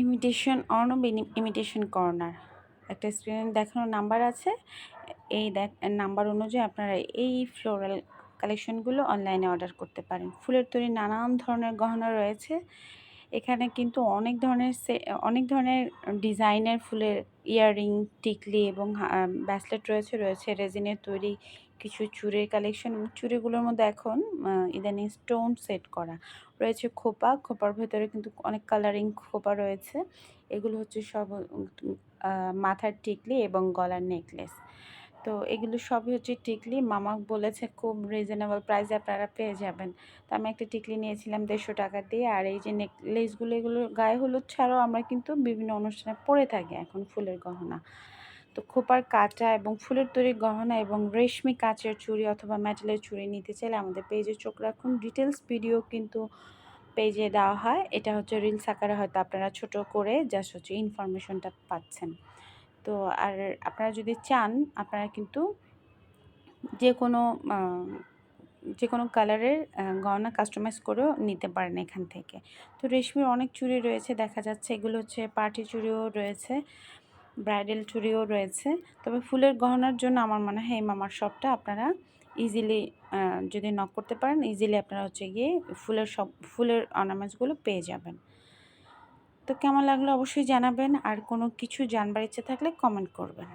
Imitation Arnab imitation corner একটা স্ক্রিনে দেখানোর নাম্বার আছে। এই দেখ নাম্বার অনুযায়ী আপনারা এই ফ্লোরাল কালেকশনগুলো অনলাইনে অর্ডার করতে পারেন। ফুলের তৈরি নানান ধরনের গহনা রয়েছে। এখানে কিন্তু অনেক ধরনের অনেক ধরনের ডিজাইনের ফুলের ইয়াররিং, টিকলি এবং ব্যাসলেট রয়েছে রয়েছে রেজিনের তৈরি কিছু চুড়ের কালেকশন। চুড়িগুলোর মধ্যে এখন ইদানিং স্টোন সেট করা। রয়েছে খোপা, খোপার ভেতরে কিন্তু অনেক কালারিং খোপা রয়েছে। এগুলো হচ্ছে সব মাথার টিকলি এবং গলার নেকলেস। তো এগুলো সবই হচ্ছে টিকলি। মামা বলেছে খুব রিজনেবল প্রাইসে আপনারা পেয়ে যাবেন। তো আমি একটা টিকলি নিয়েছিলাম দেড়শো টাকা দিয়ে আর এই যে নেকলেসগুলো এগুলো গায়ে হলুদ ছাড়াও আমরা কিন্তু বিভিন্ন অনুষ্ঠানে পরে থাকি এখন ফুলের গহনা। তো খোপার কাটা এবং ফুলের তৈরি গহনা এবং রেশমি কাচের চুড়ি অথবা মেটালের চুড়ি নিতে চাইলে আমাদের পেজে চোখ রাখুন। ডিটেলস ভিডিও কিন্তু পেজে দেওয়া হয়। এটা হচ্ছে রিলস আকারে হয়তো আপনারা ছোট করে জাস্ট হচ্ছে ইনফরমেশনটা পাচ্ছেন। তো আর আপনারা যদি চান, আপনারা কিন্তু যে কোনো যে কোনো কালারের গহনা কাস্টমাইজ করেও নিতে পারেন এখান থেকে। তো রেশমির অনেক চুড়ি রয়েছে, দেখা যাচ্ছে এগুলো হচ্ছে পার্টি চুড়িও রয়েছে ব্রাইডাল চুড়িও রয়েছে। তবে ফুলের গহনার জন্য আমার মনে হয় এই মামার শপটা আপনারা ইজিলি যদি নক করতে পারেন ইজিলি আপনারা হচ্ছে গিয়ে ফুলের সব, ফুলের অর্নামেন্টসগুলো পেয়ে যাবেন। তো কেমন লাগল অবশ্যই জানাবেন। আর কোনো কিছু জানবার ইচ্ছে থাকলে কমেন্ট করবেন।